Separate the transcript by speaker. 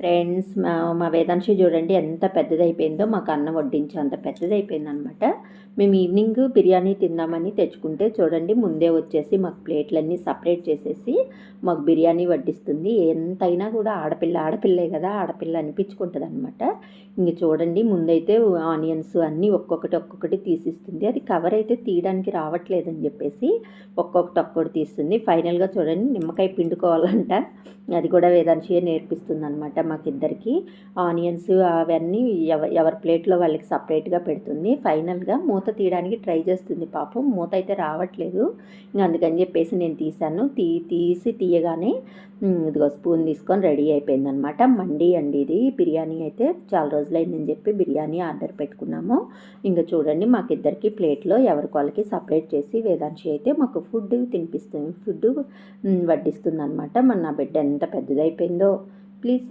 Speaker 1: Friends మా మా వేదాంశి చూడండి ఎంత పెద్దదైపోయిందో మాకు అన్నం వడ్డించి అంత పెద్దదైపోయింది అనమాట మేము ఈవినింగ్ బిర్యానీ తిందామని తెచ్చుకుంటే చూడండి ముందే వచ్చేసి మాకు ప్లేట్లన్నీ సపరేట్ చేసేసి మాకు బిర్యానీ వడ్డిస్తుంది. ఎంతైనా కూడా ఆడపిల్ల ఆడపిల్లే కదా ఆడపిల్ల అనిపించుకుంటుంది అనమాట ఇంక చూడండి ముందైతే ఆనియన్స్ అన్నీ ఒక్కొక్కటి ఒక్కొక్కటి తీసిస్తుంది. అది కవర్ అయితే తీయడానికి రావట్లేదని చెప్పేసి ఒక్కొక్కటి ఒక్కొక్కటి తీస్తుంది. ఫైనల్గా చూడండి నిమ్మకాయ పిండుకోవాలంట. అది కూడా వేదాంశియే నేర్పిస్తుంది అనమాట మాకిద్దరికి. ఆనియన్స్ అవన్నీ ఎవరి ప్లేట్లో వాళ్ళకి సపరేట్గా పెడుతుంది. ఫైనల్గా మూత తీయడానికి ట్రై చేస్తుంది పాపం. మూత అయితే రావట్లేదు. ఇంకా అందుకని చెప్పేసి నేను తీసాను. తీ తీసి తీయగానే ఇదిగో స్పూన్ తీసుకొని రెడీ అయిపోయింది అనమాట మండి అండి ఇది. బిర్యానీ అయితే చాలా రోజులైందని చెప్పి బిర్యానీ ఆర్డర్ పెట్టుకున్నాము. ఇంకా చూడండి మాకిద్దరికి ప్లేట్లో ఎవరికి వాళ్ళకి సపరేట్ చేసి వేదాంశి అయితే మాకు ఫుడ్ తినిపిస్తుంది. ఫుడ్ వడ్డిస్తుంది అనమాట మన నా బిడ్డ ఎంత పెద్దదైపోయిందో. ప్లీజ్